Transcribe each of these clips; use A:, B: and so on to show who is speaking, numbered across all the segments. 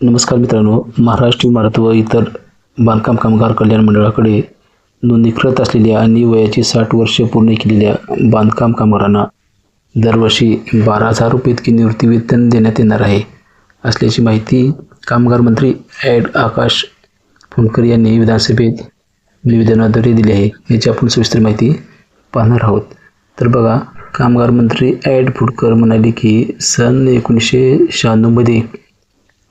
A: नमस्कार मित्रांनो महाराष्ट्र इमारत व इतर बांधकाम कामगार कल्याण मंडळाकडे नोंदणीकृत असलेल्या आणि वयाची साठ वर्षे पूर्ण केलेल्या बांधकाम कामगारांना दरवर्षी बारा हजार रुपये इतकी निवृत्तीवेतन देण्यात येणार आहे असल्याची माहिती कामगार मंत्री ॲड आकाश फुंडकर यांनी विधानसभेत निवेदनाद्वारे दिली आहे. याची आपण सविस्तर माहिती पाहणार आहोत. तर बघा कामगार मंत्री ॲड फुडकर म्हणाले की सन एकोणीसशे शहाण्णवमध्ये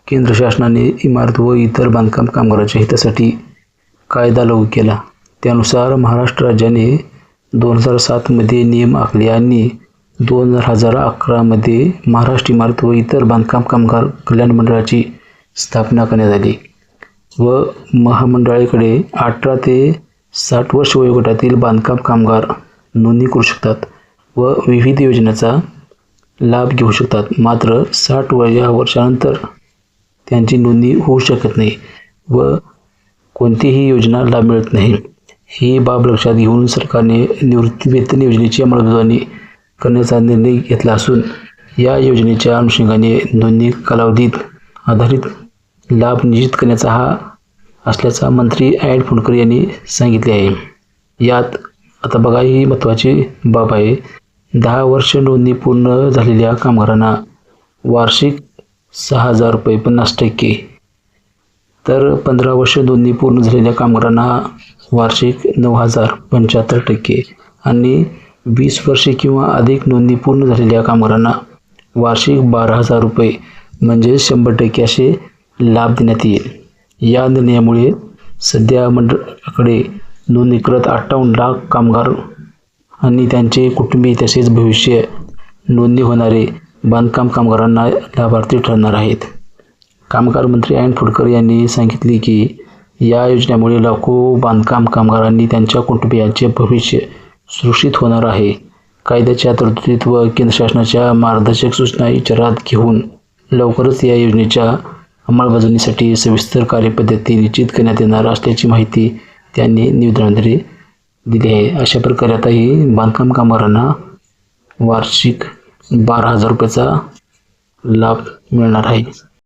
A: केंद्र शासनाने इमारत व इतर बांधकाम कामगारांच्या हितासाठी कायदा लागू केला. त्यानुसार महाराष्ट्र राज्याने दोन हजार सातमध्ये नियम आखले आणि दोन हजार अकरामध्ये महाराष्ट्र इमारत व इतर बांधकाम कामगार कल्याण मंडळाची स्थापना करण्यात आली व महामंडळाकडे अठरा ते साठ वर्ष वयोगटातील बांधकाम कामगार नोंदणी करू शकतात व विविध योजनेचा लाभ घेऊ शकतात. मात्र साठ वया वर्षानंतर त्यांची नोंदणी होऊ शकत नाही व कोणतीही योजना लाभ मिळत नाही. ही बाब लक्षात घेऊन सरकारने निवृत्तीवेतन योजनेची अंमलबजावणी करण्याचा निर्णय घेतला असून या योजनेच्या अनुषंगाने नोंदणी कालावधीत आधारित लाभ निश्चित करण्याचा हा असल्याचा मंत्री ॲड फुंडकर यांनी सांगितले आहे. यात आता बघा ही महत्त्वाची बाब आहे. दहा वर्ष नोंदणी पूर्ण झालेल्या कामगारांना वार्षिक सहा हजार रुपये पन्नास टक्के. तर पंधरा वर्ष दोन्ही पूर्ण झालेल्या कामगारांना वार्षिक नऊ हजार पंच्याहत्तर टक्के आणि वीस वर्षे किंवा अधिक नोंदणी पूर्ण झालेल्या कामगारांना वार्षिक बारा हजार रुपये म्हणजे शंभर टक्के असे लाभ देण्यात येईल. या निर्णयामुळे सध्या मंडळाकडे नोंदणीकृत अठ्ठावन्न लाख कामगार आणि त्यांचे कुटुंबीय तसेच भविष्य नोंदणी होणारे बांधकाम कामगारांना लाभार्थी ठरणार आहेत. कामगार मंत्री अँड फुडकर यांनी सांगितले की या योजनेमुळे लाखो बांधकाम कामगारांनी त्यांच्या कुटुंबियांचे भविष्य सुरक्षित होणार आहे. कायद्याच्या तरतुदीत व केंद्र शासनाच्या मार्गदर्शक सूचना विचारात घेऊन लवकरच या योजनेच्या अंमलबजावणीसाठी सविस्तर कार्यपद्धती निश्चित करण्यात येणार असल्याची माहिती त्यांनी निवेदनाद्वारे दिली आहे. अशा प्रकारे आता ही बांधकाम कामगारांना वार्षिक बारा हजार रुपयाचा लाभ मिळणार आहे.